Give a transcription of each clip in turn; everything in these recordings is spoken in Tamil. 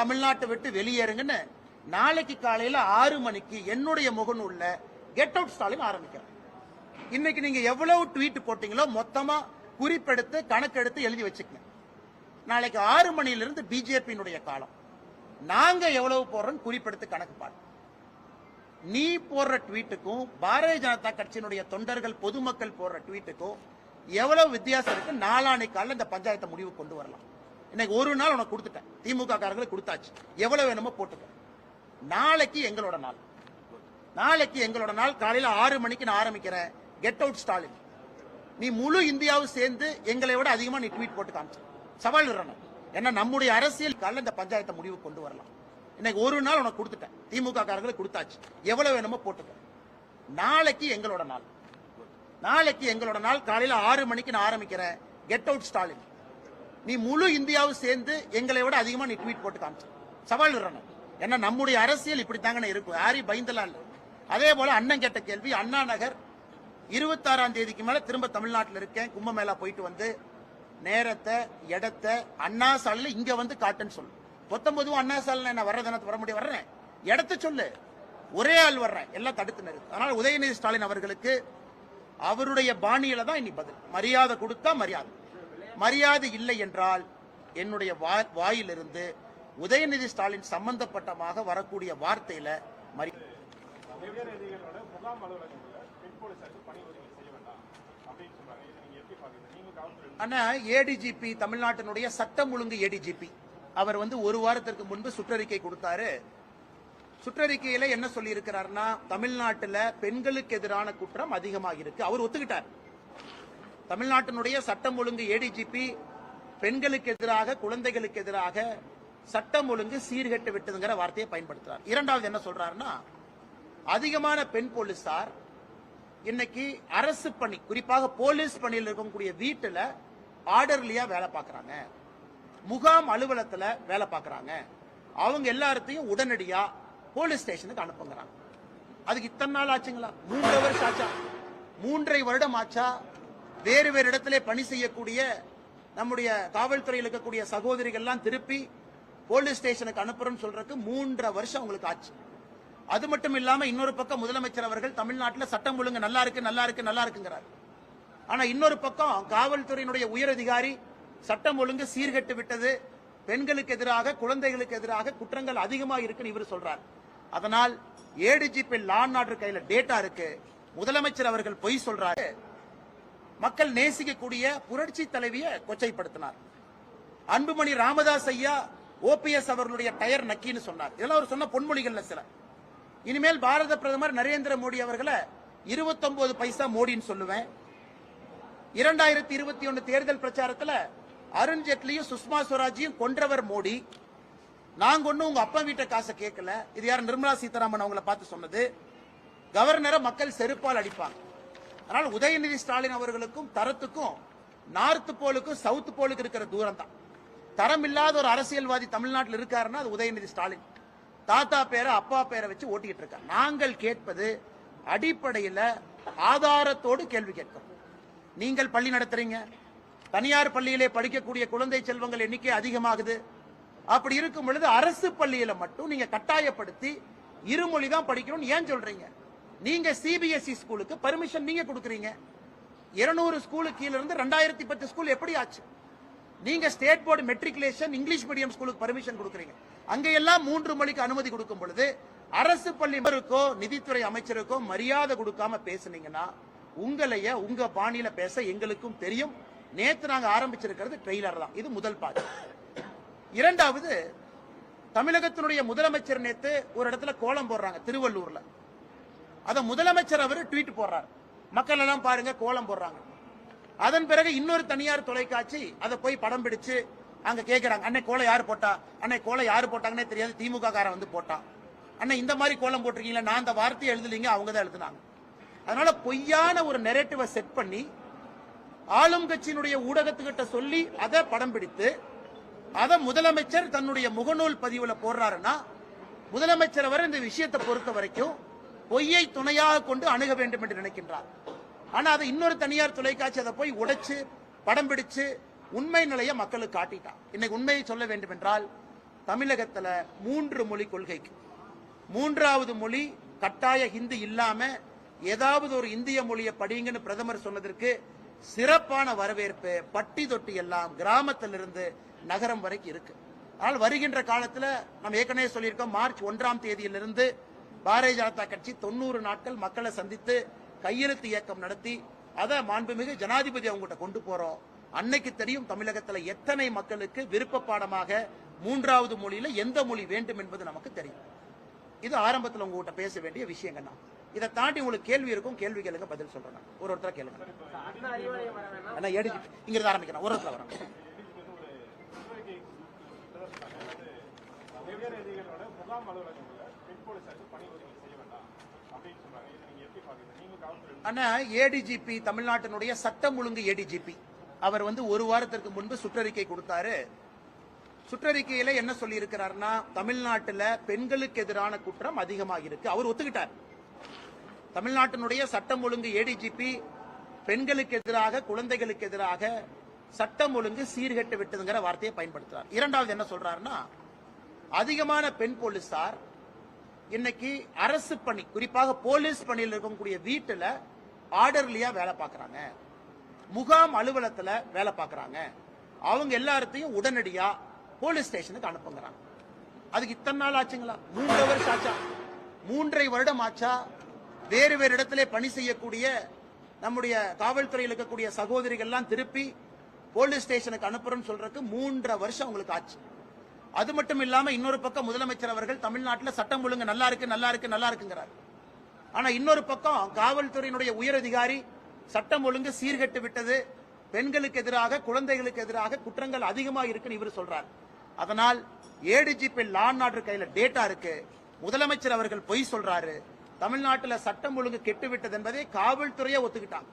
தமிழ்நாட்டை விட்டு வெளியேறுங்கன்னு நாளைக்கு காலையில ஆறு மணிக்கு என்னுடைய முகநூல்ல கெட் அவுட் ஸ்டாலின் ஆரம்பிக்கிறேன் இன்னைக்கு நீங்க எவ்வளவு ட்வீட் போட்டீங்களோ மொத்தமா குறிப்பெடுத்து கணக்கெடுத்து எழுதி வச்சுக்கங்க. நாளைக்கு ஆறு மணியிலிருந்து பிஜேபியினுடைய காலம். நாங்க எவ்வளவு போடுறோம்? குறிப்பெடுத்து கணக்கு பாடு நீ போடுற ட்வீட்டுக்கும் பாரதிய ஜனதா கட்சியினுடைய தொண்டர்கள் பொதுமக்கள் போடுற ட்வீட்டுக்கும் எவ்வளவு வித்தியாசம் இருக்கு? நாளானைக்கு காலையில் இந்த பஞ்சாயத்தை முடிவு கொண்டு வரலாம். இன்னைக்கு ஒரு நாள் உனக்கு கொடுத்துட்டேன். திமுக காரங்களுக்கு கொடுத்தாச்சு. எவ்வளவு வேணுமோ போட்டுக்க. நாளைக்கு எங்களோட நாள். நாளைக்கு எங்களோட நாள். காலையில ஆறு மணிக்கு நான் ஆரம்பிக்கிறேன். கெட் அவுட் ஸ்டாலின் நீ முழு இந்தியாவும் சேர்ந்து எங்களை விட அதிகமா நீ ட்வீட் போட்டு காமிச்சு. சவால் விடுறணும் ஏன்னா நம்முடைய அரசியல் காலையில இந்த பஞ்சாயத்தை முடிவு கொண்டு வரலாம். இன்னைக்கு ஒரு நாள் உனக்கு கொடுத்துட்டேன். திமுக காரங்களுக்கு கொடுத்தாச்சு. எவ்வளவு வேணுமோ போட்டுக்க. நாளைக்கு எங்களோட நாள். நாளைக்கு எங்களோட நாள். காலையில ஆறு மணிக்கு நான் ஆரம்பிக்கிறேன். கெட் அவுட் ஸ்டாலின் நீ முழு இந்தியாவும் சேர்ந்து எங்களை விட அதிகமா நீ ட்வீட் போட்டு காமிச்சு. சவால் விடுறணும் ஏன்னா நம்முடைய அரசியல் இப்படித்தாங்கன்னு இருக்கும். யாரையும் பயந்தலாம் இல்லை. அதே போல அண்ணன் கேட்ட கேள்வி அண்ணா நகர் இருபத்தாறாம் தேதிக்கு மேல திரும்ப தமிழ்நாட்டில் இருக்கேன். கும்பமேளா போயிட்டு வந்து நேரத்தை இடத்தை அண்ணா சாலையில் இங்க வந்து காட்டுன்னு சொல்லு. பத்தொன்பதும் அண்ணா சாலையில நான் தினத்து வர முடியும்? வர்றேன். இடத்த சொல்லு. ஒரே ஆள் வர்றேன். எல்லாம் தடுத்து நிறுத்து அதனால உதயநிதி ஸ்டாலின் அவர்களுக்கு அவருடைய பாணியில தான் இனி பதில். மரியாதை கொடுத்தா மரியாதை. மரியாதை இல்லை என்றால் என்னுடைய வா- வாயிலிருந்து உதயநிதி ஸ்டாலின் சம்பந்தப்பட்டமாக வரக்கூடிய வார்த்தையில மரி ஆனா ஏடிஜிபி தமிழ்நாட்டினுடைய சட்டம் ஒழுங்கு ஏடிஜிபி அவர் வந்து ஒரு வாரத்திற்கு முன்பு சுற்றறிக்கை கொடுத்தாரு. சுற்றறிக்கையில என்ன சொல்லி இருக்கிறார்னா தமிழ்நாட்டுல பெண்களுக்கு எதிரான குற்றம் அதிகமாக இருக்கு அவர் ஒத்துக்கிட்டார். தமிழ்நாட்டினுடைய சட்டம் ஒழுங்கு ஏடிஜிபி பெண்களுக்கு எதிராக குழந்தைகளுக்கு எதிராக சட்டம் ஒழுங்கு சீர்கெட்டு விட்டதுங்கிற வார்த்தையை பயன்படுத்துறார். இரண்டாவது என்ன சொல்றாருன்னா அதிகமான பெண் போலீசார் இன்னைக்கு அரசு பணி குறிப்பாக போலீஸ் பணியில் இருக்கக்கூடிய வீட்டுல ஆர்டர்லியா வேலை பார்க்கறாங்க. முகாம் அலுவலத்தில் வேலை பார்க்கறாங்க. அவங்க எல்லாத்தையும் உடனடியா போலீஸ் ஸ்டேஷனுக்கு அனுப்புங்கிறாங்க. அதுக்கு இத்தனை நாள் ஆச்சுங்களா? மூன்றரை வருஷம் ஆச்சா? மூன்றரை வருடம் ஆச்சா? வேறு வேறு இடத்திலே பணி செய்யக்கூடிய நம்முடைய காவல்துறையில் இருக்கக்கூடிய சகோதரிகள்லாம் திருப்பி போலீஸ் ஸ்டேஷனுக்கு அனுப்புறோம்னு சொல்றதுக்கு மூன்றரை வருஷம் அவங்களுக்கு ஆச்சு. அது மட்டும் இல்லாம இன்னொரு பக்கம் முதலமைச்சர் அவர்கள் தமிழ்நாட்டில் சட்டம் ஒழுங்கு நல்லா இருக்கு நல்லா இருக்கு நல்லா இருக்குங்கிறார். ஆனா இன்னொரு பக்கம் காவல்துறையினுடைய உயர் அதிகாரி சட்டம் ஒழுங்கு சீர்கெட்டு விட்டது. பெண்களுக்கு எதிராக குழந்தைகளுக்கு எதிராக குற்றங்கள் அதிகமாக இருக்குன்னு இவர் சொல்றார். அதனால் ஏடிஜிபி லான் ஆர்டர் கையில டேட்டா இருக்கு. முதலமைச்சர் அவர்கள் பொய் சொல்றாரு. மக்கள் நேசிக்கக்கூடிய புரட்சி தலைவியை கொச்சைப்படுத்தினார். அன்புமணி ராமதாஸ் ஐயா ஓபிஎஸ் அவர்களுடைய டயர் நக்கின்னு சொன்னார். இதெல்லாம் அவர் சொன்ன பொன்மொழிகள்ல சில. இனிமேல் பாரத பிரதமர் நரேந்திர மோடி அவர்களை 29 பைசா மோடின்னு சொல்லுவேன். இரண்டாயிரத்தி இருபத்தி ஒன்னு தேர்தல் பிரச்சாரத்தில் அருண்ஜேட்லியும் சுஷ்மா ஸ்வராஜையும் கொன்றவர் மோடி. நாங்க ஒன்றும் உங்க அப்பா வீட்டை காசை கேட்கல. இது யார் நிர்மலா சீதாராமன் அவங்களை பார்த்து சொன்னது. கவர்னரை மக்கள் செருப்பால் அடிப்பாங்க. அதனால உதயநிதி ஸ்டாலின் அவர்களுக்கும் தரத்துக்கும் நார்த் போலுக்கும் சவுத் போலுக்கு இருக்கிற தூரம் தான் தரம் இல்லாத ஒரு அரசியல்வாதி தமிழ்நாட்டில் இருக்காருன்னா அது உதயநிதி ஸ்டாலின். தாத்தா பேரை அப்பா பேரை வச்சு ஓட்டிக்கிட்டு இருக்கார். நாங்கள் கேட்பது அடிப்படையில் ஆதாரத்தோடு கேள்வி கேட்கிறோம் நீங்கள் பள்ளி நடத்துறீங்க. தனியார் பள்ளியிலே படிக்கக்கூடிய குழந்தை செல்வங்கள் எண்ணிக்கை அதிகமாகுது. அப்படி இருக்கும் பொழுது அரசு பள்ளியில மட்டும் நீங்க கட்டாயப்படுத்தி இருமொழி தான் படிக்கணும்னு ஏன் சொல்றீங்க? நீங்க சிபிஎஸ்இ ஸ்கூலுக்கு பர்மிஷன் நீங்க கொடுக்குறீங்க. இருநூறு ஸ்கூலுக்கு கீழ இருந்து ரெண்டாயிரத்தி பத்து ஸ்கூல் எப்படி ஆச்சு? நீங்க state board matriculation English medium ஸ்கூலுக்கு பர்மிஷன் கொடுக்குறீங்க. அங்க எல்லாம் மூன்று மொழிக்கு அனுமதி கொடுக்கும் பொழுது அரசு பள்ளி நிதித்துறை அமைச்சருக்கோ மரியாதை கொடுக்காம பேசுனீங்கன்னா உங்களைய உங்க பாணியில பேச எங்களுக்கும் தெரியும். நேத்து நாங்க ஆரம்பிச்சிருக்கிறது ட்ரெய்லர் தான். இது முதல் பாதி இரண்டாவது தமிழகத்தினுடைய முதலமைச்சர் நேத்து ஒரு இடத்துல கோலம் போடுறாங்க திருவள்ளூர்ல. அதை முதலமைச்சர் அவர் ட்வீட் போடுறார். மக்கள் எல்லாம் பாருங்க கோலம் போடுறாங்க. அதன் பிறகு இன்னொரு தனியார் தொலைக்காட்சி அதை போய் படம் பிடிச்சு அங்க கேட்கிறாங்க அன்னை கோலம் யாரு போட்டா? அன்னை கோலை யாரு போட்டாங்கன்னே தெரியாது. திமுக காரன் வந்து போட்டான் அண்ணா இந்த மாதிரி கோலம் போட்டிருக்கீங்களா நான் அந்த வார்த்தையை எழுதலீங்க அவங்க தான் எழுதுனாங்க. அதனால பொய்யான ஒரு நெரேட்டிவை செட் பண்ணி ஆளும் கட்சியினுடைய ஊடகத்துக்கிட்ட சொல்லி அதை படம் பிடித்து அதை முதலமைச்சர் தன்னுடைய முகநூல் பதிவுல போடுறாருன்னா முதலமைச்சர் அவர் இந்த விஷயத்தை பொறுத்த வரைக்கும் பொய்யை துணையாக கொண்டு அணுக வேண்டும் என்று நினைக்கின்றார். ஆனா அதை இன்னொரு தனியார் தொலைக்காட்சி அதை போய் உடைச்சு படம் பிடிச்சு உண்மை நிலையை மக்களுக்கு காட்டிட்டான். இன்னைக்கு உண்மையை சொல்ல வேண்டும் என்றால் தமிழகத்துல மூன்று மொழி கொள்கைக்கு. மூன்றாவது மொழி கட்டாய ஹிந்தி இல்லாம ஏதாவது ஒரு இந்திய மொழியை படிங்கன்னு பிரதமர் சொன்னதற்கு சிறப்பான வரவேற்பு பட்டி தொட்டி எல்லாம் கிராமத்திலிருந்து நகரம் வரைக்கும் இருக்கு. ஆனால் வருகின்ற காலத்துல நம்ம ஏற்கனவே சொல்லியிருக்கோம் மார்ச் ஒன்றாம் தேதியிலிருந்து பாரதிய ஜனதா கட்சி தொண்ணூறு நாட்கள் மக்களை சந்தித்து கையெழுத்து இயக்கம் நடத்தி அதை மாண்புமிகு ஜனாதிபதி அவங்ககிட்ட கொண்டு போறோம். அன்னைக்கு தெரியும் தமிழகத்துல எத்தனை மக்களுக்கு விருப்ப பாடமாக மூன்றாவது மொழியில எந்த மொழி வேண்டும் என்பது நமக்கு தெரியும். இது ஆரம்பத்தில் உங்ககிட்ட பேச வேண்டிய விஷயங்க தான் இதை தாண்டி உங்களுக்கு கேள்வி இருக்கும் கேள்வி கேளுங்க பதில் சொல்றேன் ஒரு ஒருத்தர கேளுங்க. அண்ணா ஏடி இங்க ஆரம்பிக்கிறேன் ஒரு ஒருத்தர வரேன் வெவ்வேறு அலுவலகம் அண்ணா ஏடிஜிபி தமிழ்நாட்டினுடைய சட்டம் ஒழுங்கு ஏடிஜிபி அவர் வந்து ஒரு வாரத்திற்கு முன்பு சுற்றறிக்கை கொடுத்தாரு. சுற்றறிக்கையில என்ன சொல்லி இருக்கிறார்னா பெண்களுக்கு எதிரான குற்றம் அதிகமாக இருக்கு. அவர் ஒத்துக்கிட்டார். தமிழ்நாட்டினுடைய சட்டம் ஒழுங்கு ஏடிஜிபி பெண்களுக்கு எதிராக குழந்தைகளுக்கு எதிராக சட்டம் ஒழுங்கு சீர்கெட்டு விட்டதுங்கிற வார்த்தையை பயன்படுத்துறார். இரண்டாவது என்ன சொல்றாருன்னா அதிகமான பெண் போலீசார் இன்னைக்கு அரசு பணி குறிப்பாக போலீஸ் பணியில் இருக்கக்கூடிய வீட்டுல ஆர்டர்லியா வேலை பார்க்கறாங்க முகாம் அலுவலகத்துல வேலை பார்க்கறாங்க அவங்க எல்லாத்தையும் உடனடியா போலீஸ் ஸ்டேஷனுக்கு அனுப்புங்கிறாங்க. அதுக்கு இத்தனை நாள் ஆச்சுங்களா? மூன்று வருஷம் ஆச்சா? மூன்றரை வருடம் ஆச்சா? வேறு வேறு இடத்துல பணி செய்யக்கூடிய நம்முடைய காவல்துறையில் இருக்கக்கூடிய சகோதரிகள் எல்லாம் திருப்பி போலீஸ் ஸ்டேஷனுக்கு அனுப்புறோம்னு சொல்றதுக்கு மூன்றரை வருஷம் உங்களுக்கு ஆச்சு. அது மட்டும் இல்லாம இன்னொரு பக்கம் முதலமைச்சர் அவர்கள் தமிழ்நாட்டில் சட்டம் ஒழுங்கு நல்லா இருக்கு நல்லா இருக்கு நல்லா இருக்குங்கிறார். ஆனா இன்னொரு பக்கம் காவல்துறையினுடைய உயர் அதிகாரி சட்டம் ஒழுங்கு சீர்கெட்டு விட்டது. பெண்களுக்கு எதிராக குழந்தைகளுக்கு எதிராக குற்றங்கள் அதிகமாக இருக்குன்னு இவர் சொல்றார். அதனால் ஏடிஜிபி லான் ஆர்டர் கையில டேட்டா இருக்கு. முதலமைச்சர் அவர்கள் பொய் சொல்றாரு. தமிழ்நாட்டில் சட்டம் ஒழுங்கு கெட்டு விட்டது என்பதை காவல்துறையே ஒத்துக்கிட்டாங்க.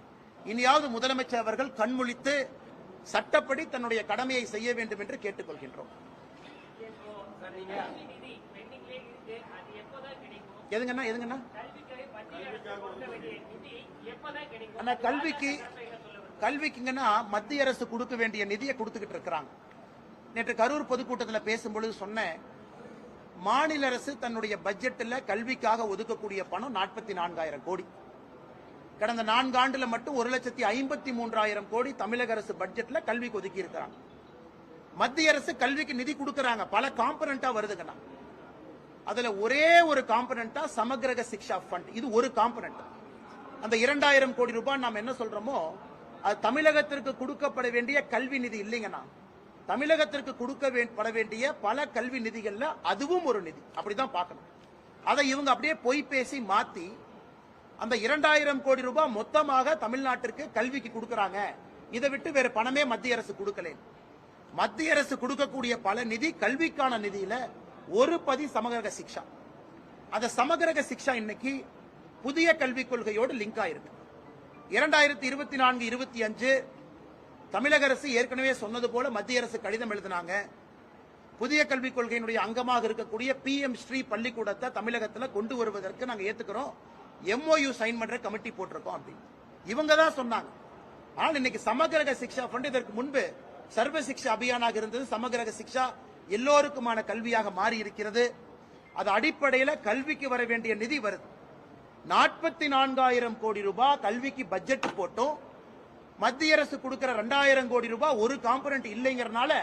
இனியாவது முதலமைச்சர் அவர்கள் கண்முழித்து சட்டப்படி தன்னுடைய கடமையை செய்ய வேண்டும் என்று கேட்டுக்கொள்கின்றோம். எதுங்கண்ணா எதுங்கண்ணா? அண்ணா கல்விக்கு கல்விக்குங்கன்னா மத்திய அரசு கொடுக்க வேண்டிய நிதியை கொடுத்துக்கிட்டு இருக்கிறாங்க. நேற்று கரூர் பொதுக்கூட்டத்தில் பேசும்பொழுது சொன்னேன் மாநில அரசு தன்னுடைய பட்ஜெட்டில் கல்விக்காக ஒதுக்கக்கூடிய பணம் நாற்பத்தி நான்காயிரம் கோடி. கடந்த நான்கு ஆண்டுல மட்டும் ஒரு லட்சத்தி ஐம்பத்தி மூன்றாயிரம் கோடி தமிழக அரசு பட்ஜெட்ல கல்விக்கு ஒதுக்கி இருக்கிறாங்க. மத்திய அரசு கல்விக்கு நிதி கொடுக்கறாங்க. பல காம்பனண்டா வருதுங்கண்ணா. அதுல ஒரே ஒரு காம்பனண்டா சமகிரக சிக்ஷா ஃபண்ட் இது ஒரு காம்பனண்ட் அந்த இரண்டாயிரம் கோடி ரூபாய் நாம் என்ன சொல்றோமோ அது தமிழகத்திற்கு கொடுக்கப்பட வேண்டிய கல்வி நிதி இல்லைங்கண்ணா. தமிழகத்திற்கு கொடுக்க பட வேண்டிய பல கல்வி நிதிகள்ல அதுவும் ஒரு நிதி. அப்படிதான் பார்க்கணும். அதை இவங்க அப்படியே பொய் பேசி மாத்தி அந்த இரண்டாயிரம் கோடி ரூபாய் மொத்தமாக தமிழ்நாட்டிற்கு கல்விக்கு கொடுக்கறாங்க. இதை விட்டு வேற பணமே மத்திய அரசு கொடுக்கல. மத்திய அரசு கொடுக்கக்கூடிய பல நிதி கல்விக்கான நிதியில ஒரு பதி சமகிரக சிக்ஷா. அந்த சமகிரக சிக்ஷா இன்னைக்கு புதிய கல்விக் கொள்கையோடு லிங்க் ஆயிருக்கு. இரண்டாயிரத்தி இருபத்தி நான்கு இருபத்தி அஞ்சு தமிழக அரசு ஏற்கனவே சொன்னது போல மத்திய அரசு கடிதம் எழுதினாங்க. புதிய கல்விக் கொள்கையினுடைய அங்கமாக இருக்கக்கூடிய பி எம் ஸ்ரீ பள்ளிக்கூடத்தை தமிழகத்தில் கொண்டு வருவதற்கு நாங்கள் ஏத்துக்கிறோம். எம்ஓயு சைன் பண்ற கமிட்டி போட்டிருக்கோம் அப்படின்னு. இவங்க தான் சொன்னாங்க. ஆனால் இன்னைக்கு சமகிரக சிக்ஷா ஃபண்ட் இதற்கு முன்பு சர்வ சிக்ஷா அபியானாக இருந்தது சமகிரக சிக்ஷா எல்லோருக்குமான கல்வியாக மாறி இருக்கிறது அது அடிப்படையில் கல்விக்கு வர வேண்டிய நிதி வருது. நாற்பத்தி நான்காயிரம் கோடி ரூபாய் கல்விக்கு பட்ஜெட் போட்டோம். மத்திய அரசு கொடுக்கிற ரெண்டாயிரம் கோடி ரூபாய் ஒரு காம்பனண்ட் இல்லைங்கிறனால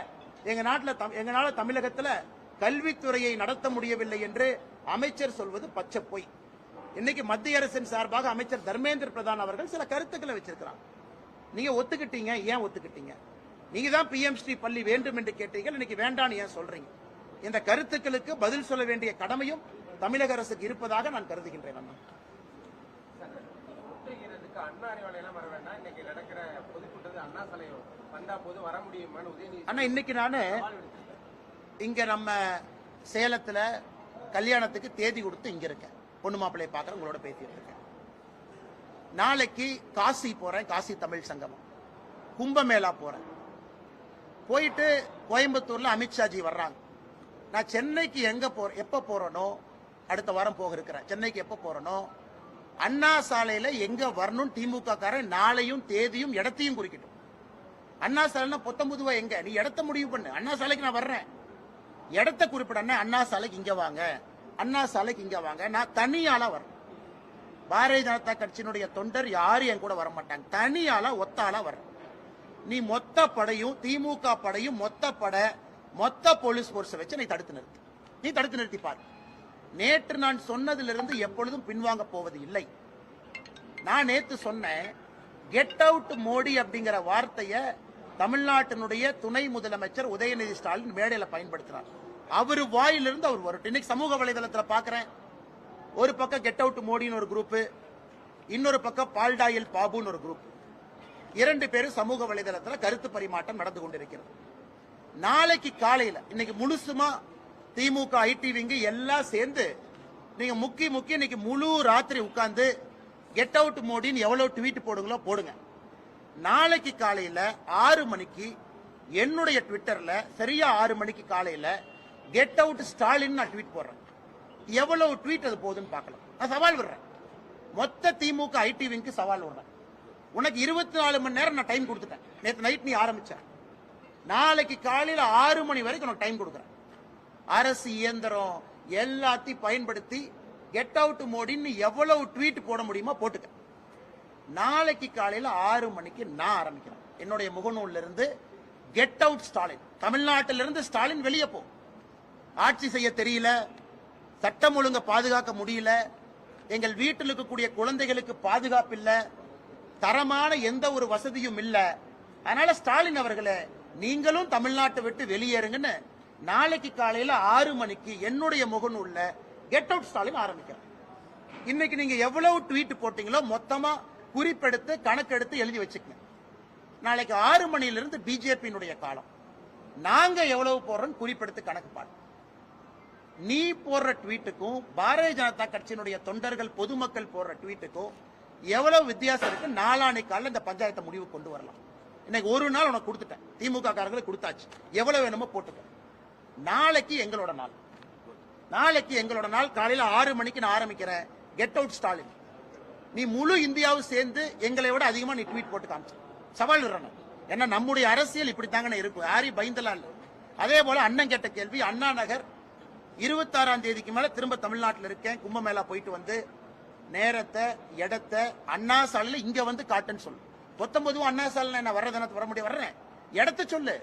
எங்க நாட்டில் தம்- எங்களால தமிழகத்தில் கல்வித்துறையை நடத்த முடியவில்லை என்று அமைச்சர் சொல்வது பச்சை பொய். இன்னைக்கு மத்திய அரசின் சார்பாக அமைச்சர் தர்மேந்திர பிரதான் அவர்கள் சில கருத்துக்களை வச்சிருக்கிறாங்க நீங்க ஒத்துக்கிட்டீங்க ஏன் ஒத்துக்கிட்டீங்க? நீங்க தான் பிஎம் ஸ்ரீ பள்ளி வேண்டும் என்று கேட்டீங்க இன்னைக்கு வேண்டாம்னு ஏன் சொல்றீங்க? இந்த கருத்துக்களுக்கு பதில் சொல்ல வேண்டிய கடமையும் தமிழக அரசுக்கு இருப்பதாக நான் கருதுகின்றேன் அண்ணா. அண்ணா இன்னைக்கு நானு. இங்க நம்ம சேலத்துல கல்யாணத்துக்கு தேதி கொடுத்து இங்க இருக்கேன். பொண்ணு மாப்பிள்ளைய பார்க்கறேன் உங்களோட பேசிட்டு இருக்கேன். நாளைக்கு காசி போறேன் காசி தமிழ் சங்கமம். கும்பமேளா போறேன். போயிட்டு கோயம்புத்தூர்ல அமித்ஷாஜி வர்றாங்க. நான் சென்னைக்கு எங்க போற எப்ப போறேனோ அடுத்த வாரம் போக இருக்கிறேன். சென்னைக்கு எப்ப போறேனோ அண்ணா சாலையில எங்க வரணும் திமுக காரன் நாளையும் தேதியும் இடத்தையும் குறிக்கட்டும். அண்ணா சாலைனா பொத்தம்புதுவா எங்க? நீ இடத்த முடிவு பண்ணு. அண்ணா சாலைக்கு நான் வர்றேன். இடத்த குறிப்பிடனே அண்ணா. சாலைக்கு இங்க வாங்க. அண்ணா சாலைக்கு இங்க வாங்க. நான் தனியால வரேன். பாரதிய ஜனதா கட்சியினுடைய தொண்டர் யாரும் என் கூட வர மாட்டாங்க தனியால ஒத்தால வரேன். நீ மொத்த படையும் திமுக படையும் மொத்த பட மொத்த போலீஸ் போர்ஸை வச்சு நீ தடுத்து நிறுத்து. நீ தடுத்து நிறுத்தி பார். நேற்று நான் சொன்னதிலிருந்து எப்பொழுதும் பின்வாங்க போவது இல்லை. நான் நேற்று சொன்னேன் கெட் அவுட் மோடி அப்படிங்கிற வார்த்தையை தமிழ்நாட்டினுடைய துணை முதலமைச்சர் உதயநிதி ஸ்டாலின் மேடையில பயன்படுத்தினார். அவர் வாயிலிருந்து அவர் வரட்டும். இன்னைக்கு சமூக வலைதளத்தில் பாக்குறேன். ஒரு பக்கம் கெட் அவுட் மோடின்னு ஒரு குரூப் இன்னொரு பக்கம் பால்டாயில் பாபுன்னு ஒரு குரூப் இரண்டு பேரும் சமூக வலைதளத்தில் கருத்து பரிமாற்றம் நடந்து கொண்டிருக்கிறது. நாளைக்கு காலையில் இன்னைக்கு முழுசுமா திமுக ஐடி விங்கு எல்லாம் சேர்ந்து நீங்க முக்கி முக்கி இன்னைக்கு முழு ராத்திரி உட்கார்ந்து கெட் அவுட் மோடின்னு எவ்வளவு ட்வீட் போடுங்களோ போடுங்க. நாளைக்கு காலையில ஆறு மணிக்கு என்னுடைய ட்விட்டர்ல சரியா ஆறு மணிக்கு காலையில கெட் அவுட் ஸ்டாலின் நான் ட்வீட் போடுறேன். எவ்வளவு ட்வீட் அது போகுதுன்னு பார்க்கலாம். நான் சவால் விடுறேன். மொத்த திமுக ஐடி விங்க்கு சவால் விடுறேன். உனக்கு இருபத்தி நாலு மணி நேரம் நான் டைம் கொடுத்துட்டேன். நேற்று நைட் நீ ஆரம்பிச்ச. நாளைக்கு காலையில் ஆறு மணி வரைக்கும் உனக்கு டைம் கொடுக்குறேன். அரசு இயந்திரம் எல்லாத்தையும் பயன்படுத்தி கெட் அவுட் மோடின்னு எவ்வளவு ட்வீட் போட முடியுமோ போட்டுக்க. நாளைக்கு காலையில் ஆறு மணிக்கு நான் ஆரம்பிக்கிறேன். என்னுடைய முகநூல்ல இருந்து கெட் அவுட் ஸ்டாலின் தமிழ்நாட்டிலிருந்து ஸ்டாலின் வெளியே போ. ஆட்சி செய்ய தெரியல. சட்டம் ஒழுங்க பாதுகாக்க முடியல. எங்கள் வீட்டில் இருக்கக்கூடிய குழந்தைகளுக்கு பாதுகாப்பு இல்லை. தரமான எந்த ஒரு வசதியும் இல்லை. அதனால ஸ்டாலின் அவர்களே நீங்களும் தமிழ்நாட்டை விட்டு வெளியேறுங்கன்னு நாளைக்கு காலையில ஆறு மணிக்கு என்னுடைய முகநூல்ல கெட் அவுட் ஸ்டாலின் ஆரம்பிக்கிறேன் இன்னைக்கு நீங்க எவ்வளவு ட்வீட் போட்டீங்களோ மொத்தமா குறிப்பெடுத்து கணக்கெடுத்து எழுதி வச்சுக்கங்க. நாளைக்கு ஆறு மணியிலிருந்து பிஜேபியினுடைய காலம். நாங்க எவ்வளவு போடுறோம் குறிப்பெடுத்து கணக்கு பாடு நீ போடுற ட்வீட்டுக்கும் பாரதிய ஜனதா கட்சியினுடைய தொண்டர்கள் பொதுமக்கள் போடுற ட்வீட்டுக்கும் எவ்வளவு வித்தியாசம் இருக்கு? நாளானை காலில் இந்த பஞ்சாயத்தை முடிவு கொண்டு வரலாம். இன்னைக்கு ஒரு நாள் உனக்கு கொடுத்துட்டேன். திமுக காரங்களுக்கு கொடுத்தாச்சு. எவ்வளவு வேணுமோ போட்டுக்க. நாளைக்கு எங்களோட நாள். நாளைக்கு எங்களோட நாள். காலையில ஆறு மணிக்கு நான் ஆரம்பிக்கிறேன். கெட் அவுட் ஸ்டாலின் நீ முழு இந்தியாவும் சேர்ந்து எங்களை விட அதிகமா நீ ட்வீட் போட்டு காமிச்சு. சவால் விடுறணும் ஏன்னா நம்முடைய அரசியல் இப்படித்தாங்கன்னு இருக்கும். யாரையும் பயந்தலாம் இல்லை. அதே போல அண்ணன் கேட்ட கேள்வி அண்ணா நகர் இருபத்தாறாம் தேதிக்கு மேல திரும்ப தமிழ்நாட்டில் இருக்கேன். கும்பமேளா போயிட்டு வந்து நேரத்தை இடத்தை அண்ணா சாலையில இங்க வந்து காட்டுன்னு சொல்லு பத்தொன்பதும் அண்ணா சாலையில நான் வர்ற தினத்து வர முடியும் வர்றேன் இடத்த சொல்லு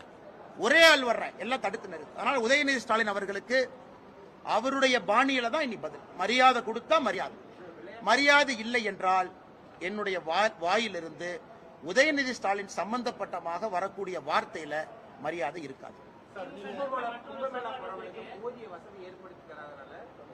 ஒரே ஆள் வர்றேன் எல்லாம் தடுத்து நிறுத்து அதனால உதயநிதி ஸ்டாலின் அவர்களுக்கு அவருடைய பாணியில தான் இனி பதில் மரியாதை கொடுத்தா மரியாதை மரியாதை இல்லை என்றால் என்னுடைய வா- வாயிலிருந்து உதயநிதி ஸ்டாலின் சம்பந்தப்பட்டமாக வரக்கூடிய வார்த்தையில மரியாதை இருக்காது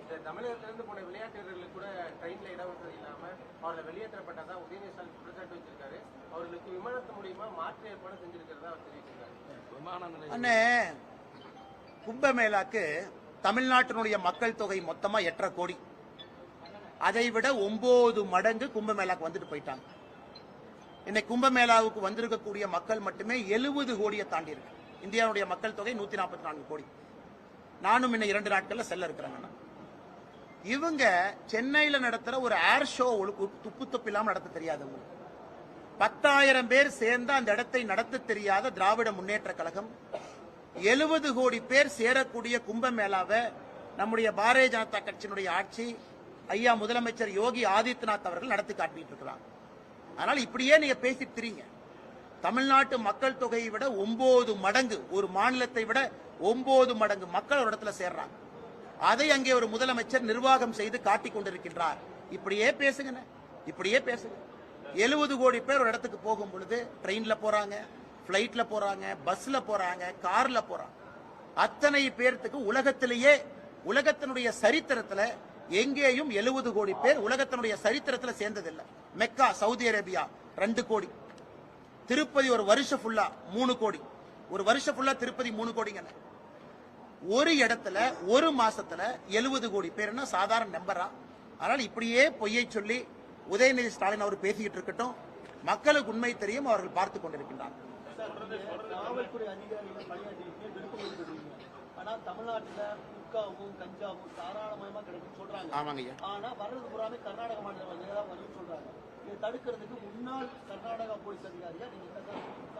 இந்த தமிழகத்திலிருந்து போன விளையாட்டு வீரர்களுக்கு கூட ட்ரெயின்ல இடவசதி இல்லாம அவர்களை வெளியேற்றப்பட்டதா உதயநிதி ஸ்டாலின் குற்றச்சாட்டு வச்சிருக்காரு. அவர்களுக்கு விமானத்து மூலியமா மாற்று ஏற்பாடு செஞ்சிருக்கிறதா அவர் தெரிவிச்சிருக்காரு. விமான நிலையம். அண்ணே கும்பமேளாக்கு தமிழ்நாட்டினுடைய மக்கள் தொகை மொத்தமா எட்டரை கோடி. அதை விட ஒன்பது மடங்கு கும்பமேளாக்கு வந்துட்டு போயிட்டாங்க. இன்னைக்கு கும்பமேளாவுக்கு வந்திருக்கக்கூடிய மக்கள் மட்டுமே எழுபது கோடியை தாண்டி இருக்கு இந்தியாவுடைய மக்கள் தொகை நூத்தி நாற்பத்தி நான்கு கோடி. நானும் இன்னும் இரண்டு நாட்கள்ல செல்ல இருக்கிறேங்க இவங்க சென்னையில நடத்துகிற ஒரு ஏர் ஷோ துப்பு துப்பு இல்லாமல் நடத்த தெரியாதவங்க பத்தாயிரம் பேர் சேர்ந்து அந்த இடத்தை நடத்த தெரியாத திராவிட முன்னேற்ற கழகம். எழுபது கோடி பேர் சேரக்கூடிய கும்பமேளாவை நம்முடைய பாரதிய ஜனதா கட்சியினுடைய ஆட்சி ஐயா முதலமைச்சர் யோகி ஆதித்யநாத் அவர்கள் நடத்தி காட்டிட்டு இருக்கிறாங்க அதனால இப்படியே நீங்க பேசிட்டு திரிங்க. தமிழ்நாட்டு மக்கள் தொகையை விட ஒன்பது மடங்கு ஒரு மாநிலத்தை விட ஒன்பது மடங்கு மக்கள் ஒரு இடத்துல சேர்றாங்க. அதை அங்கே ஒரு முதலமைச்சர் நிர்வாகம் செய்து காட்டிக் கொண்டிருக்கின்றார். இப்படியே பேசுங்கண்ண. இப்படியே பேசுங்க. எழுபது கோடி பேர் ஒரு இடத்துக்கு போகும் பொழுது ட்ரெயின்ல போறாங்க பிளைட்ல போறாங்க பஸ்ல போறாங்க கார்ல போறாங்க. அத்தனை பேர்த்துக்கு உலகத்திலேயே உலகத்தினுடைய சரித்திரத்துல எங்கேயும் எழுபது கோடி பேர் உலகத்தினுடைய சரித்திரத்துல சேர்ந்ததில்லை. மெக்கா சவுதி அரேபியா ரெண்டு கோடி. திருப்பதி ஒரு வருஷம் ஃபுல்லா மூணு கோடி. ஒரு வருஷம் ஃபுல்லா திருப்பதி மூணு கோடிங்க ஒரு இடத்துல ஒரு மாசத்துல எழுபது கோடி பேர்னா சாதாரண நம்பரா? அதனால இப்படியே பொய்யை சொல்லி உதயநிதி ஸ்டாலின் அவர் பேசிக்கிட்டு இருக்கட்டும். மக்களுக்கு உண்மை தெரியும் அவர்கள் பார்த்து கொண்டிருக்கின்றார். ஆமாங்க தடுக்கிறதுக்கு முன்னாள் கர்நாடகா போலீஸ் அதிகாரியா நீங்க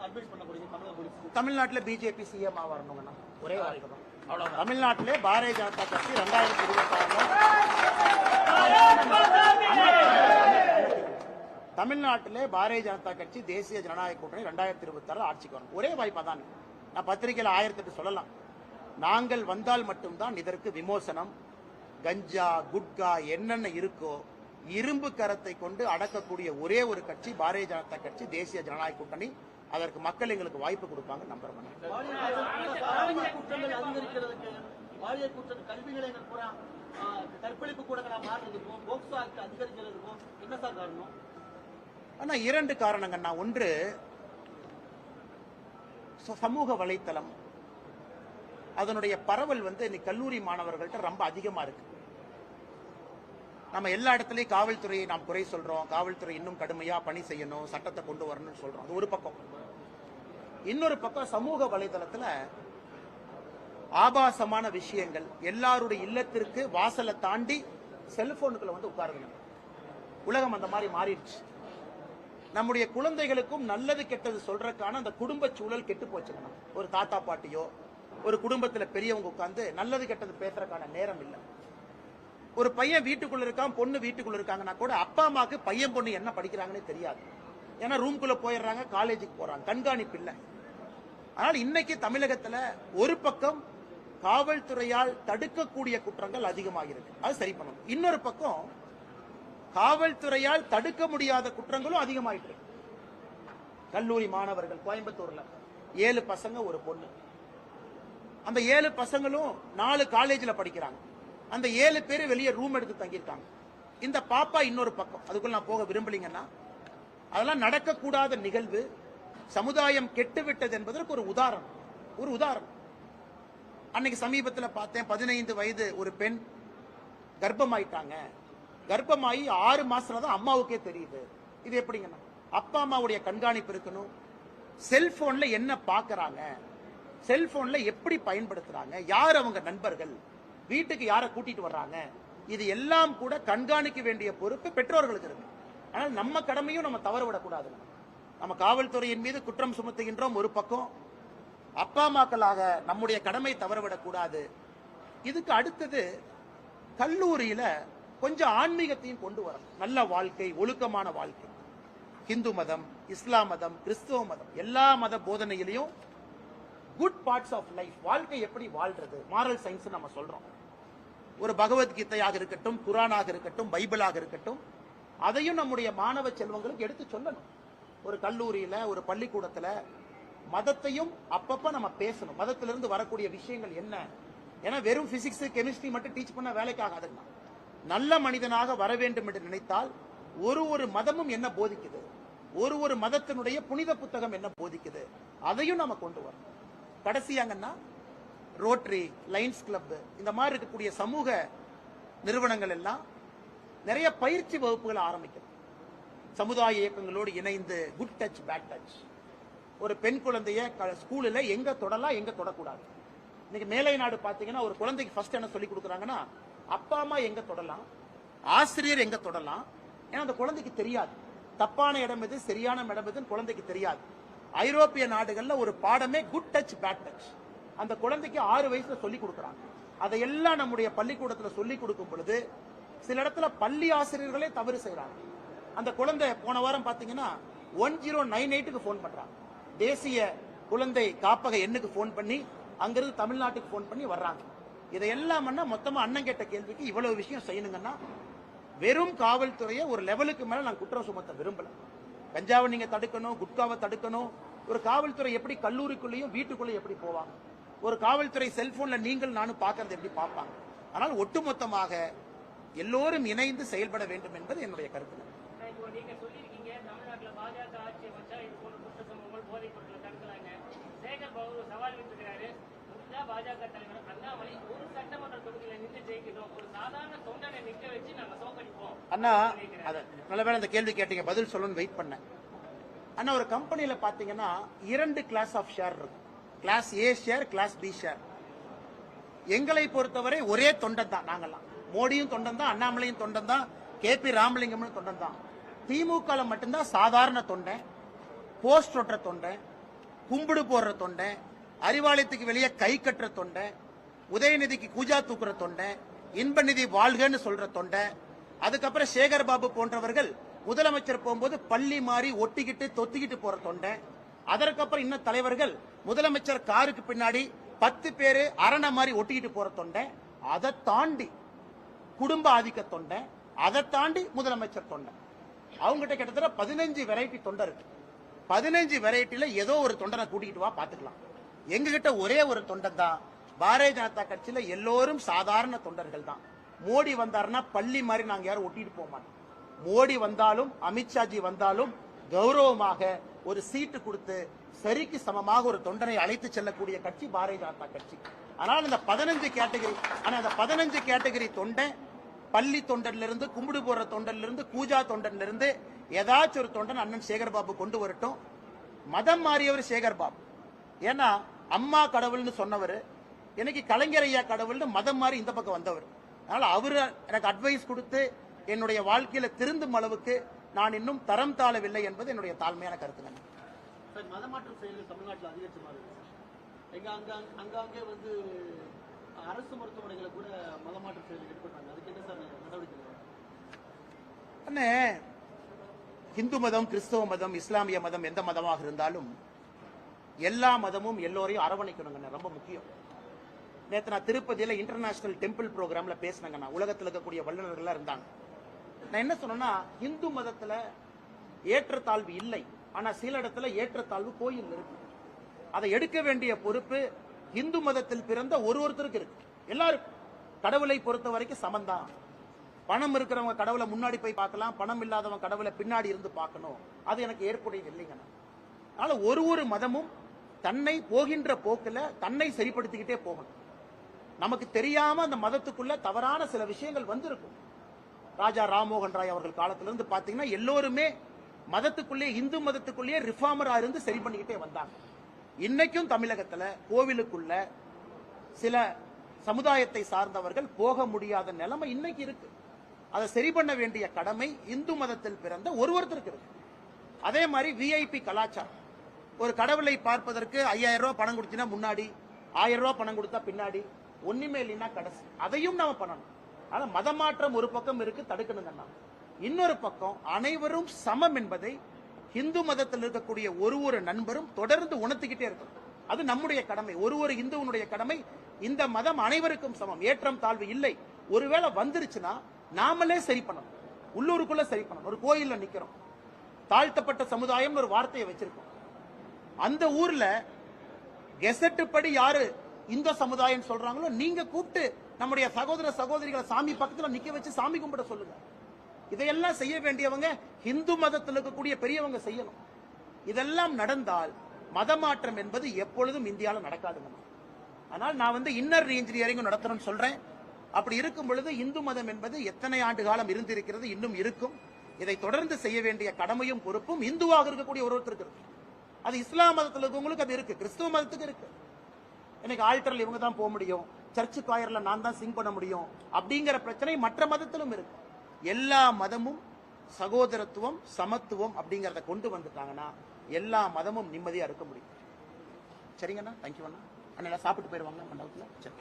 அட்வைஸ் பண்ண போறீங்க? தமிழக போலீஸ் தமிழ்நாட்டுல பிஜேபி சிஎம் வரணுங்கண்ணா ஒரே வார்த்தை தான் தமிழ்நாட்டிலே பாரதிய ஜனதா கட்சி ரெண்டாயிரத்தி இருபத்தி தமிழ்நாட்டிலே பாரதிய ஜனதா கட்சி தேசிய ஜனநாயக கூட்டணி ரெண்டாயிரத்தி இருபத்தி ஆறு ஆட்சிக்கு வரும் ஒரே வாய்ப்பா தான். நான் பத்திரிகையில் ஆயிரத்தி எட்டு சொல்லலாம். நாங்கள் வந்தால் மட்டும்தான் இதற்கு விமோசனம் கஞ்சா குட்கா என்னென்ன இருக்கோ இரும்பு கரத்தை கொண்டு அடக்கக்கூடிய ஒரே ஒரு கட்சி பாரதிய ஜனதா கட்சி தேசிய ஜனநாயக கூட்டணி. அதற்கு மக்கள் எங்களுக்கு வாய்ப்பு கொடுப்பாங்க நம்புறேன் பாலியல் பாலியல் குற்றங்கள் அதிகரிக்கிறதுக்கு பாலியல் குற்றம் கல்வி நிலையங்கள் பூரா ஆ, கற்பழிப்பு கூடங்களா மாறுறதுக்கும் போக்சோ ஆக்ட் அதிகரிக்கிறதுக்கும் என்ன சார் காரணம்? ஆனா இரண்டு காரணங்கண்ணா ஒன்று சமூக வலைத்தளம். அதனுடைய பரவல் வந்து இன்னைக்கு கல்லூரி மாணவர்கள்ட்ட ரொம்ப அதிகமா இருக்கு. நம்ம எல்லா இடத்துலையும் காவல்துறையை நாம் குறை சொல்றோம். காவல்துறை இன்னும் கடுமையா பணி செய்யணும் சட்டத்தை கொண்டு வரணும்னு சொல்றோம். அது ஒரு பக்கம். இன்னொரு பக்கம் சமூக வலைதளத்துல ஆபாசமான விஷயங்கள். எல்லாருடைய இல்லத்திற்கு வாசலை தாண்டி செல்போனுக்குள்ள வந்து உட்காருங்க. உலகம் அந்த மாதிரி மாறிடுச்சு. நம்முடைய குழந்தைகளுக்கும் நல்லது கெட்டது சொல்றதுக்கான அந்த குடும்ப சூழல் கெட்டு போச்சுக்கணும் ஒரு தாத்தா பாட்டியோ ஒரு குடும்பத்துல பெரியவங்க உட்காந்து நல்லது கெட்டது பேசுறதுக்கான நேரம் இல்லை. ஒரு பையன் வீட்டுக்குள்ள இருக்கான் பொண்ணு வீட்டுக்குள்ள இருக்காங்கன்னா கூட அப்பா அம்மாக்கு பையன் பொண்ணு என்ன படிக்கிறாங்கன்னே தெரியாது. ஏன்னா ரூம்குள்ள போயிடுறாங்க காலேஜுக்கு போறாங்க. கண்காணிப்பு இல்லை. ஆனால் இன்னைக்கு தமிழகத்துல ஒரு பக்கம் காவல்துறையால் தடுக்கக்கூடிய குற்றங்கள் அதிகமாகிறது அது சரி பண்ணணும். இன்னொரு பக்கம் காவல்துறையால் தடுக்க முடியாத குற்றங்களும் அதிகமாயிட்டு இருக்கு. கல்லூரி மாணவர்கள் கோயம்புத்தூர்ல ஏழு பசங்க ஒரு பொண்ணு. அந்த ஏழு பசங்களும் நாலு காலேஜில் படிக்கிறாங்க. அந்த ஏழு பேர் வெளியே ரூம் எடுத்து தங்கியிருக்காங்க. இந்த பாப்பா இன்னொரு பக்கம். அதுக்குள்ள நான் போக விரும்பலீங்கன்னா அதெல்லாம் நடக்கக்கூடாத நிகழ்வு சமுதாயம் கெட்டு விட்டது என்பதற்கு ஒரு உதாரணம். ஒரு உதாரணம். அன்னைக்கு சமீபத்தில் பார்த்தேன் பதினைந்து வயது ஒரு பெண் கர்ப்பமாயிட்டாங்க. கர்ப்பமாயி ஆறு மாசத்துல தான் அம்மாவுக்கே தெரியுது. இது எப்படிங்கண்ணா அப்பா அம்மாவுடைய கண்காணிப்பு இருக்கணும். செல்போன்ல என்ன பார்க்கறாங்க செல்போன்ல எப்படி பயன்படுத்துறாங்க? யார் அவங்க நண்பர்கள்? வீட்டுக்கு யாரை கூட்டிட்டு வர்றாங்க? இது எல்லாம் கூட கண்காணிக்க வேண்டிய பொறுப்பு பெற்றோர்களுக்கு இருக்கு. ஆனால் நம்ம கடமையும் நம்ம தவற விடக்கூடாது. நம்ம காவல்துறையின் மீது குற்றம் சுமத்துகின்றோம் ஒரு பக்கம். அப்பா அம்மாக்களாக நம்முடைய கடமை தவறவிடக்கூடாது இதுக்கு அடுத்தது கல்லூரியில கொஞ்சம் ஆன்மீகத்தையும் கொண்டு வரணும். நல்ல வாழ்க்கை ஒழுக்கமான வாழ்க்கை. இந்து மதம் இஸ்லாம் மதம் கிறிஸ்துவ மதம் எல்லா மத போதனையிலையும் குட் பார்ட்ஸ் ஆஃப் லைஃப் வாழ்க்கை எப்படி வாழ்றது? மாரல் சயின்ஸ் நம்ம சொல்றோம். ஒரு பகவத்கீதையாக இருக்கட்டும் குரானாக இருக்கட்டும் பைபிளாக இருக்கட்டும் அதையும் நம்முடைய மாணவ செல்வங்களுக்கு எடுத்து சொல்லணும். ஒரு கல்லூரியில ஒரு பள்ளிக்கூடத்துல மதத்தையும் அப்பப்ப நம்ம பேசணும். மதத்திலிருந்து வரக்கூடிய விஷயங்கள் என்ன? ஏன்னா வெறும் பிசிக்ஸ் கெமிஸ்ட்ரி மட்டும் டீச் பண்ண வேலைக்கு ஆகாதுங்க நல்ல மனிதனாக வர வேண்டும் என்று நினைத்தால் ஒரு ஒரு மதமும் என்ன போதிக்குது? ஒரு ஒரு மதத்தினுடைய புனித புத்தகம் என்ன போதிக்குது? அதையும் நம்ம கொண்டு வரணும். கடைசியாங்கன்னா ரோட்ரி லைன்ஸ் கிளப் இந்த மாதிரி இருக்கக்கூடிய சமூக நிறுவனங்கள் எல்லாம் நிறைய பயிற்சி வகுப்புகளை ஆரம்பிக்கிறது சமுதாய இயக்கங்களோடு இணைந்து குட் டச் பேட் டச் ஒரு பெண் குழந்தைய க- எங்க தொடலாம் எங்க தொடக்கூடாது. இன்னைக்கு மேலை நாடு பார்த்தீங்கன்னா ஒரு குழந்தைக்கு ஃபர்ஸ்ட் என்ன சொல்லி கொடுக்குறாங்கன்னா அப்பா அம்மா எங்க தொடலாம் ஆசிரியர் எங்க தொடலாம் ஏன்னா அந்த குழந்தைக்கு தெரியாது. தப்பான இடம் எது சரியான இடம் எதுன்னு குழந்தைக்கு தெரியாது. ஐரோப்பிய நாடுகள்ல ஒரு பாடமே குட் டச் பேட் டச் அந்த குழந்தைக்கு ஆறு வயசுல சொல்லி கொடுக்குறாங்க. அதையெல்லாம் நம்முடைய பள்ளிக்கூடத்துல சொல்லி கொடுக்கும் பொழுது சில இடத்துல பள்ளி ஆசிரியர்களே தவறு செய்யறாங்க அந்த குழந்தை போன வாரம் பாத்தீங்கன்னா ஒன் ஜீரோ நைன் எயிட்டுக்கு ஃபோன் பண்றாங்க. தேசிய குழந்தை காப்பக எண்ணுக்கு ஃபோன் பண்ணி அங்கிருந்து தமிழ்நாட்டுக்கு ஃபோன் பண்ணி வர்றாங்க. இதையெல்லாம் பண்ணா மொத்தமா அண்ணன் கேட்ட கேள்விக்கு இவ்வளவு விஷயம் செய்யணுங்கன்னா வெறும் காவல்துறையை ஒரு லெவலுக்கு மேல நான் குற்றம் சுமத்த விரும்பல. கஞ்சாவை நீங்க தடுக்கணும் குட்காவை தடுக்கணும். ஒரு காவல்துறை எப்படி கல்லூரிக்குள்ளேயும் வீட்டுக்குள்ளேயும் எப்படி போவாங்க? ஒரு காவல்துறை செல்போன்ல நீங்கள் நானும் பார்க்கறது எப்படி பார்ப்பாங்க? ஆனால் ஒட்டுமொத்தமாக எல்லோரும் இணைந்து செயல்பட வேண்டும் என்பது என்னுடைய கருத்து. பாஜக தலைவர் அண்ணாமலை ஒரு சட்டமன்ற தொகுதியில நின்று ஜெயிக்கணும் ஒரு சாதாரண தொண்டனை நிக்க வச்சு நாங்க தோக்கடிப்போம் அண்ணா அத நல்ல வேளை இந்த கேள்வி கேட்டீங்க பதில் சொல்லணும்னு வெயிட் பண்ணேன். அண்ணா ஒரு கம்பெனில பாத்தீங்கன்னா இரண்டு கிளாஸ் ஆஃப் ஷேர் இருக்கும். Class A share class B share எங்களை பொறுத்தவரை ஒரே தொண்டன் தான் நாங்கெல்லாம். மோடியும் தொண்டன் தான் அண்ணாமலையும் தொண்டன் தான் கே பி ராமலிங்கமும் தொண்டன் தான். திமுக மட்டும்தான் சாதாரண தொண்டன் போஸ்ட் ஒட்டுற தொண்டன் கும்பிடு போடுற தொண்டன் அறிவாலயத்துக்கு வெளியே கை கட்டுற தொண்டன் உதயநிதிக்கு கூஜா தூக்குற தொண்டை இன்பநிதி வாழ்கன்னு சொல்ற தொண்டை அதுக்கப்புறம் சேகர் பாபு போன்றவர்கள் முதலமைச்சர் போகும்போது பள்ளி மாறி ஒட்டிக்கிட்டு தொத்திக்கிட்டு போற தொண்டை அதற்கப்புறம் இன்னும் தலைவர்கள் முதலமைச்சர் காருக்கு பின்னாடி பத்து பேரு அரணை மாதிரி ஒட்டிக்கிட்டு போற தொண்டை அதை தாண்டி குடும்ப ஆதிக்க தொண்டை அதை தாண்டி முதலமைச்சர் தொண்டை. அவங்ககிட்ட கிட்டத்தட்ட பதினஞ்சு வெரைட்டி தொண்டை இருக்கு. பதினஞ்சு வெரைட்டியில ஏதோ ஒரு தொண்டனை கூட்டிகிட்டு வா பாத்துக்கலாம் எங்ககிட்ட ஒரே ஒரு தொண்டன் தான். பாரதிய ஜனதா கட்சியில எல்லோரும் சாதாரண தொண்டர்கள் தான். மோடி வந்தாருன்னா பள்ளி மாதிரி நாங்க யாரும் ஒட்டிட்டு போக மாட்டோம். மோடி வந்தாலும் அமித்ஷாஜி வந்தாலும் கௌரவமாக ஒரு சீட்டு கொடுத்து சரிக்கு சமமாக ஒரு தொண்டனை அழைத்து செல்லக்கூடிய கட்சி பாரதிய ஜனதா கட்சி. ஆனால் இந்த பதினஞ்சு கேட்டகரி ஆனால் இந்த பதினஞ்சு கேட்டகரி தொண்டை பள்ளி தொண்டன்லேருந்து கும்பிடு போற தொண்டன்ல இருந்து கூஜா தொண்டன்லேருந்து ஏதாச்சும் ஒரு தொண்டன் அண்ணன் சேகர்பாபு கொண்டு வரட்டும். மதம் மாறியவர் சேகர்பாபு. ஏன்னா அம்மா கடவுள்னு சொன்னவர் எனக்கு கலைஞர் ஐயா கடவுள்னு மதம் மாறி இந்த பக்கம் வந்தவர். அதனால் அவர் எனக்கு அட்வைஸ் கொடுத்து என்னுடைய வாழ்க்கையில் திருந்தும் அளவுக்கு நான் இன்னும் தரம் தாழவில்லை என்பது என்னுடைய தாழ்மையான கருத்துங்க சார் மதமாற்றம் செயல்கள் தமிழ்நாட்டில் அதிகரிச்சு மாறுது எங்க அங்க அங்காங்கே வந்து அரசு மருத்துவமனைகளை கூட மதமாற்ற செயல்கள் ஈடுபட்டாங்க அதுக்கு என்ன சார் நடவடிக்கை அண்ணே இந்து மதம் கிறிஸ்தவ மதம் இஸ்லாமிய மதம் எந்த மதமாக இருந்தாலும் எல்லா மதமும் எல்லோரையும் அரவணைக்கணுங்கண்ணே ரொம்ப முக்கியம். நேற்று நான் திருப்பதியில் இன்டர்நேஷனல் டெம்பிள் ப்ரோக்ராம்ல பேசினேங்க நான் இருக்கக்கூடிய வல்லுநர்கள்லாம் இருந்தாங்க. நான் என்ன சொன்னேன்னா இந்து மதத்தில் ஏற்றத்தாழ்வு இல்லை. ஆனா சில இடத்துல ஏற்றத்தாழ்வு கோயில் இருக்கு. அதை எடுக்க வேண்டிய பொறுப்பு இந்து மதத்தில் பிறந்த ஒரு ஒருத்தருக்கு இருக்கு. எல்லாருக்கும். கடவுளை பொறுத்த வரைக்கும் சமந்தான். பணம் இருக்கிறவங்க கடவுளை முன்னாடி போய் பார்க்கலாம். பணம் இல்லாதவங்க கடவுளை பின்னாடி இருந்து பார்க்கணும். அது எனக்கு ஏற்புடையது இல்லைங்க அதனால ஒரு ஒரு மதமும் தன்னை போகின்ற போக்கில் தன்னை சரிப்படுத்திக்கிட்டே போகணும். நமக்கு தெரியாம அந்த மதத்துக்குள்ள தவறான சில விஷயங்கள் வந்திருக்கும். ராஜா ராம்மோகன் ராய் அவர்கள் காலத்திலிருந்து பார்த்தீங்கன்னா எல்லோருமே மதத்துக்குள்ளே இந்து மதத்துக்குள்ளேயே ரிஃபார்மரா இருந்து சரி பண்ணிக்கிட்டே வந்தாங்க. இன்னைக்கும் தமிழகத்துல கோவிலுக்குள்ள சில சமுதாயத்தை சார்ந்தவர்கள் போக முடியாத நிலைமை இன்னைக்கு இருக்கு. அதை சரி பண்ண வேண்டிய கடமை இந்து மதத்தில் பிறந்த ஒரு ஒருத்தருக்கு இருக்கு. அதே மாதிரி விஐபி கலாச்சாரம். ஒரு கடவுளை பார்ப்பதற்கு ஐயாயிரம் ரூபாய் பணம் கொடுத்தீங்கன்னா முன்னாடி ஆயிரம் ரூபாய் பணம் கொடுத்தா பின்னாடி ஒன்றுமே இல்லைன்னா கடைசி. அதையும் நாம பண்ணணும். ஆனால் மதமாற்றம் ஒரு பக்கம் இருக்கு தடுக்கணுங்கன்னா இன்னொரு பக்கம் அனைவரும் சமம் என்பதை இந்து மதத்தில் இருக்கக்கூடிய ஒரு ஒரு நண்பரும் தொடர்ந்து உணர்த்திக்கிட்டே இருக்கணும். அது நம்முடைய கடமை. ஒரு ஒரு இந்துவனுடைய கடமை. இந்த மதம் அனைவருக்கும் சமம். ஏற்றம் தாழ்வு இல்லை. ஒருவேளை வந்துருச்சுன்னா நாமளே சரி பண்ணணும். உள்ளூருக்குள்ள சரி பண்ணணும். ஒரு கோயில்ல நிக்கிறோம். தாழ்த்தப்பட்ட சமுதாயம்னு ஒரு வார்த்தையை வச்சிருக்கோம். அந்த ஊர்ல கெசட்டு படி யாரு இந்த சமுதாயம் சொல்றாங்களோ நீங்க கூப்பிட்டு நம்முடைய சகோதர சகோதரிகளை சாமி பக்கத்துல நிக்க வச்சு சாமி கும்பிட சொல்லுங்க. இதையெல்லாம் செய்ய வேண்டியவங்க இந்து மதத்தில் இருக்கக்கூடிய பெரியவங்க செய்யணும். இதெல்லாம் நடந்தால் மதமாற்றம் என்பது எப்பொழுதும் இந்தியாவில் நடக்காதுங்க. ஆனால் நான் வந்து இன்னர் இன்ஜினியரிங் நடத்தணும்னு சொல்றேன். அப்படி இருக்கும் பொழுது இந்து மதம் என்பது எத்தனை ஆண்டு காலம் இருந்திருக்கிறது இன்னும் இருக்கும். இதை தொடர்ந்து செய்ய வேண்டிய கடமையும் பொறுப்பும் இந்துவாக இருக்கக்கூடிய ஒருத்தருக்கு இருக்கு. அது இஸ்லாம் மதத்தில் இருக்கவங்களுக்கு அது இருக்கு கிறிஸ்துவ மதத்துக்கு இருக்கு. எனக்கு ஆல்டரில் இவங்க தான் போக முடியும். சர்ச்சு காயரில் நான் தான் சிங் பண்ண முடியும். அப்படிங்கிற பிரச்சனை மற்ற மதத்திலும் இருக்கு. எல்லா மதமும் சகோதரத்துவம் சமத்துவம் அப்படிங்கிறத கொண்டு வந்துட்டாங்கன்னா எல்லா மதமும் நிம்மதியா இருக்க முடியும். சரிங்கண்ணா? தேங்க்யூ அண்ணா. அண்ணா சாப்பிட்டு போயிடுவாங்க மண்டபத்தில்? சரி.